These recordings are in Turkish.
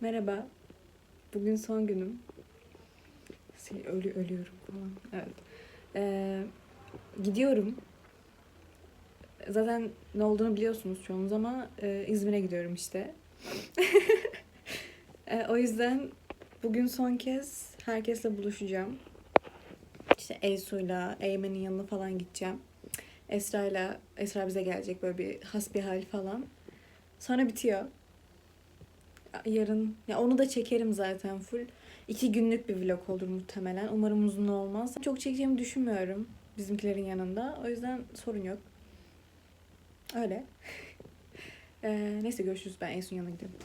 Merhaba. Bugün son günüm. Şey, ölü ölüyorum falan. Evet. Ee, gidiyorum. Zaten ne olduğunu biliyorsunuz çoğunuz ama e, İzmir'e gidiyorum işte. E, o yüzden bugün son kez herkesle buluşacağım. İşte Eysu'yla, Eymen'in yanına falan gideceğim. Esra'yla, Esra bize gelecek böyle bir hasbihal falan. Sonra bitiyor. Yarın, ya onu da çekerim zaten full. İki günlük bir vlog olur muhtemelen. Umarım uzun olmaz. Çok çekeceğimi düşünmüyorum bizimkilerin yanında. O yüzden sorun yok. Öyle. Ee, neyse görüşürüz. Ben Eysu'nun yanına gidiyorum.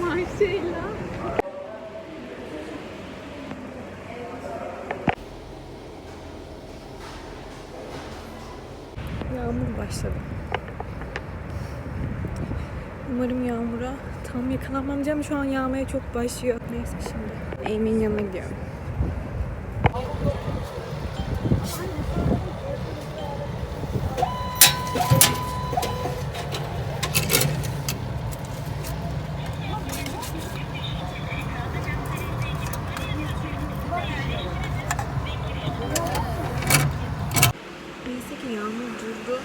Marşıyla. Yağmur başladı. Umarım yağmura tam yakalanmam diyeceğim. Şu an yağmaya çok başlıyor. Neyse şimdi. Amy'nin yanına gidiyorum. Neyse ki yağmur durdu.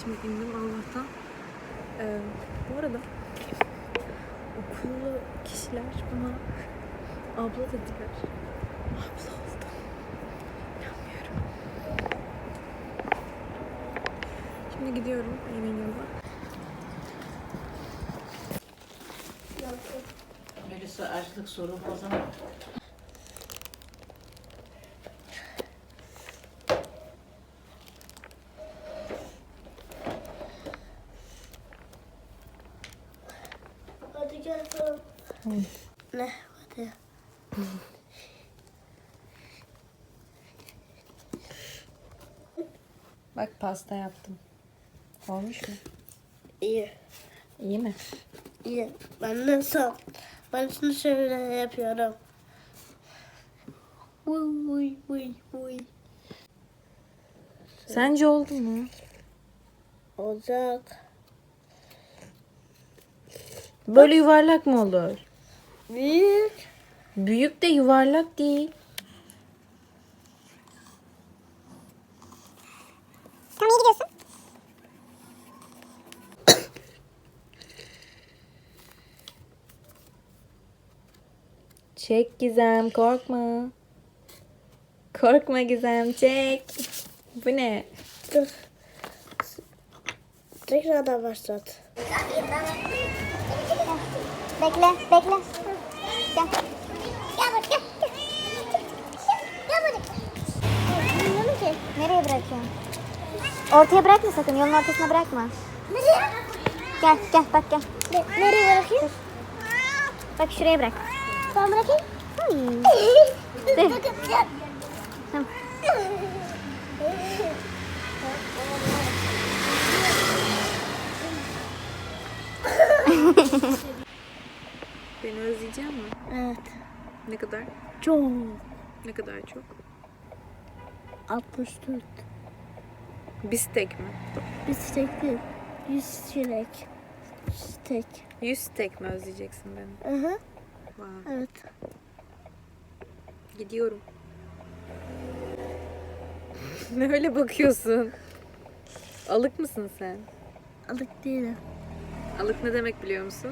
Şimdi indim Allah'tan. Ee, bu arada okullu kişiler bana abla dediler. Abla oldum. İnanmıyorum. Şimdi gidiyorum Emin yanına. Melisa açlık sorun o zaman. Ne? Hadi. Bak pasta yaptım. Olmuş mu? İyi. İyi mi? İyi. Ben de son. Ben şunu şöyle yapıyorum. Uy uy uy uy. Sence oldu mu? Olacak. Böyle yuvarlak mı olur? Büyük. Büyük de yuvarlak değil. Tamam iyi gidiyorsun. Çek Gizem korkma. Korkma Gizem çek. Bu ne? Dur. Tekrardan başlat. Bekle, bekle. Gel. Gel bak, gel. Gel, gel buraya. Bilmiyorum ki. Nereye bırakıyorsun? Ortaya bırakma sakın. Yolun ortasına bırakma. Nereye? Gel, gel bak gel. nereye bırakayım? Bak şuraya bırak. Ben bırakayım. Hmm. Dur. Tamam. Beni özleyecek mi? Evet. Ne kadar? Çok. Ne kadar çok? 64. Bistek mi? Bir steak değil. 100 çilek. Steak. 100 steak mi özleyeceksin beni? Hı hı. Wow. Evet. Gidiyorum. ne öyle bakıyorsun? Alık mısın sen? Alık değilim. Alık ne demek biliyor musun?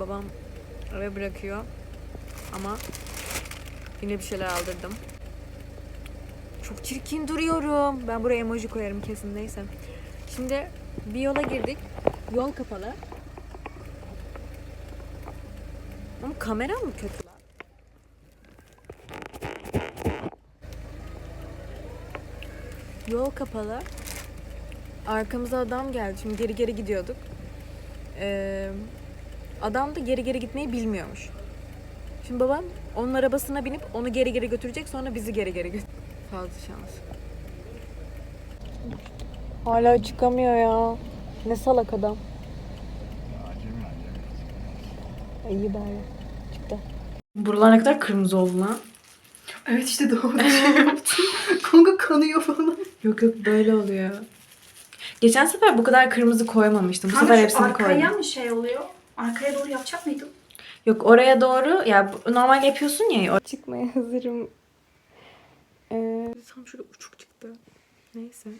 Babam eve bırakıyor. Ama yine bir şeyler aldırdım. Çok çirkin duruyorum. Ben buraya emoji koyarım kesin neyse. Şimdi bir yola girdik. Yol kapalı. Ama kamera mı kötü lan? Yol kapalı. Arkamıza adam geldi. Şimdi geri geri gidiyorduk. Ee, adam da geri geri gitmeyi bilmiyormuş. Şimdi babam onun arabasına binip onu geri geri götürecek sonra bizi geri geri götürecek. Fazla şans. Hala çıkamıyor ya. Ne salak adam. İyi bari. Çıktı. Buralar ne kadar kırmızı oldu lan. Evet işte doğru şey yaptım. Kanka kanıyor falan. Yok yok böyle oluyor. Geçen sefer bu kadar kırmızı koymamıştım. Bu sefer hepsini arkaya koydum. mı şey oluyor? Arkaya doğru yapacak mıydın? Yok oraya doğru ya normal yapıyorsun ya. Çıkmaya hazırım. Ee, tam şöyle uçuk çıktı. Neyse.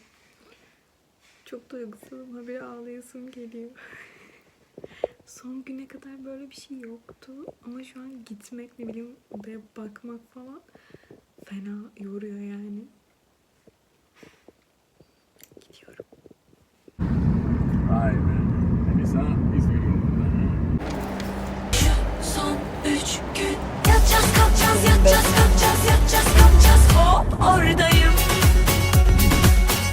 Çok duygusalım. Habire ağlayasım geliyor. Son güne kadar böyle bir şey yoktu. Ama şu an gitmek ne bileyim ve bakmak falan fena yoruyor yani. Gidiyorum. Vay be. Kalkacağız kalkacağız yatacağız kalkacağız Hop oradayım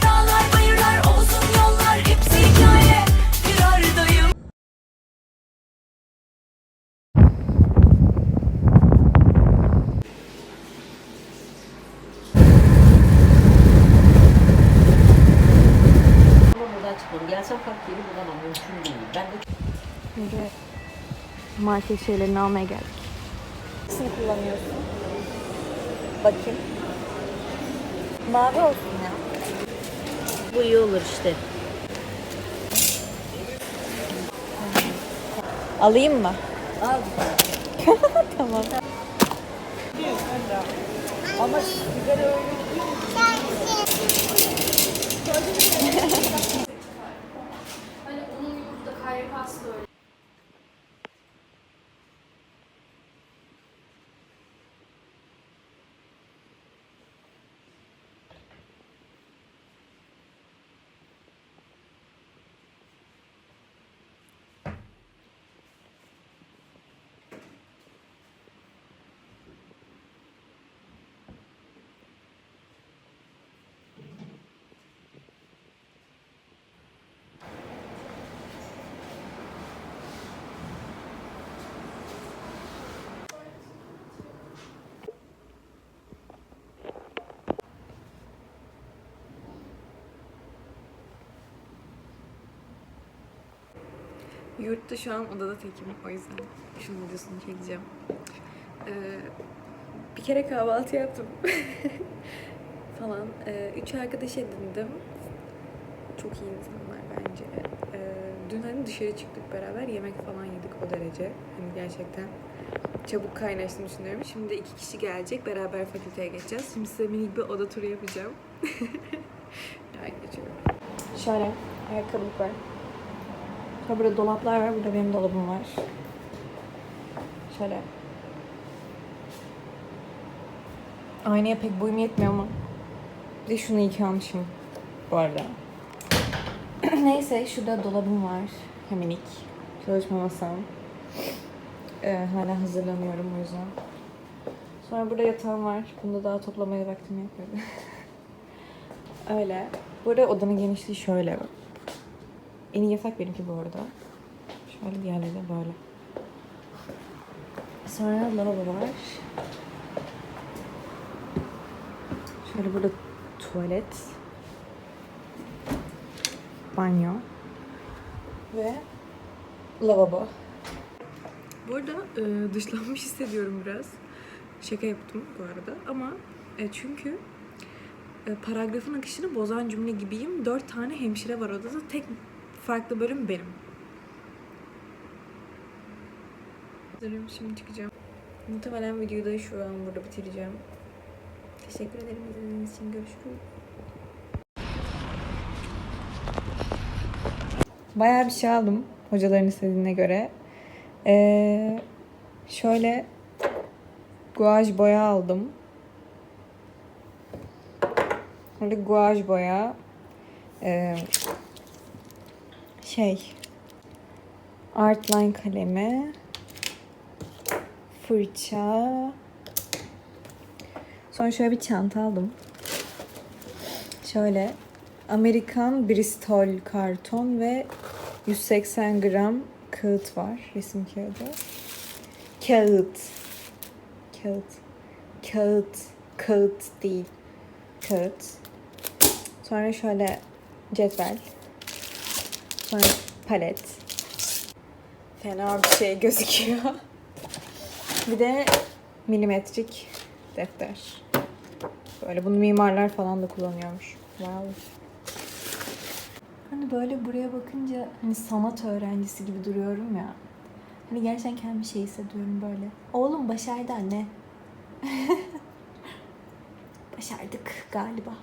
Dağlar bayırlar uzun yollar Hepsi hikaye bir aradayım buradan çıkmam. Gelsem kalk yeri bulamam. Mümkün değil. Ben de Şimdi market şeylerini almaya geldik. Hangisini kullanıyorsun? Bakayım. Mavi olsun ya. bu iyi olur işte. Alayım mı? Al bir tane. Tamam. Yurtta şu an odada tekim o yüzden şunun videosunu çekeceğim. Ee, bir kere kahvaltı yaptım falan. Ee, üç arkadaş edindim. Çok iyi insanlar bence. Ee, dün hani dışarı çıktık beraber yemek falan yedik o derece. Hani gerçekten çabuk kaynaştığını düşünüyorum. Şimdi iki kişi gelecek beraber fakülteye geçeceğiz. Şimdi size minik bir oda turu yapacağım. Merak geçiyorum. Şöyle ayakkabılık var. Sonra burada dolaplar var. Burada benim dolabım var. Şöyle. Aynaya pek boyum yetmiyor ama. Bir de şunu yıkamışım bu arada. Neyse şurada dolabım var. Heminik. Çalışma masam. Ee, hala hazırlanıyorum o yüzden. Sonra burada yatağım var. Bunda daha toplamaya vaktim yok. Öyle. Burada odanın genişliği şöyle. En iyi yatak benimki bu arada. Şöyle diğerleri de böyle. Sonra lavabo var. Şöyle burada tuvalet. Banyo. Ve lavabo. Bu arada e, dışlanmış hissediyorum biraz. Şaka yaptım bu arada ama e, çünkü e, paragrafın akışını bozan cümle gibiyim. Dört tane hemşire var odada. Tek farklı bölüm benim. Hazırım şimdi çıkacağım. Muhtemelen videoyu da şu an burada bitireceğim. Teşekkür ederim izlediğiniz için. Görüşürüz. Bayağı bir şey aldım hocaların istediğine göre. Ee, şöyle guaj boya aldım. Böyle guaj boya. Ee, şey Artline kalemi fırça. Sonra şöyle bir çanta aldım. Şöyle Amerikan Bristol karton ve 180 gram kağıt var resim kağıdı. Kağıt. Kağıt. Kağıt. Kağıt değil. Kağıt. Sonra şöyle cetvel Sonra palet. fena bir şey gözüküyor. bir de milimetrik defter. Böyle bunu mimarlar falan da kullanıyormuş. Wow. Hani böyle buraya bakınca hani sanat öğrencisi gibi duruyorum ya. Hani gerçekten kendimi şey hissediyorum böyle. Oğlum başardı anne. Başardık galiba.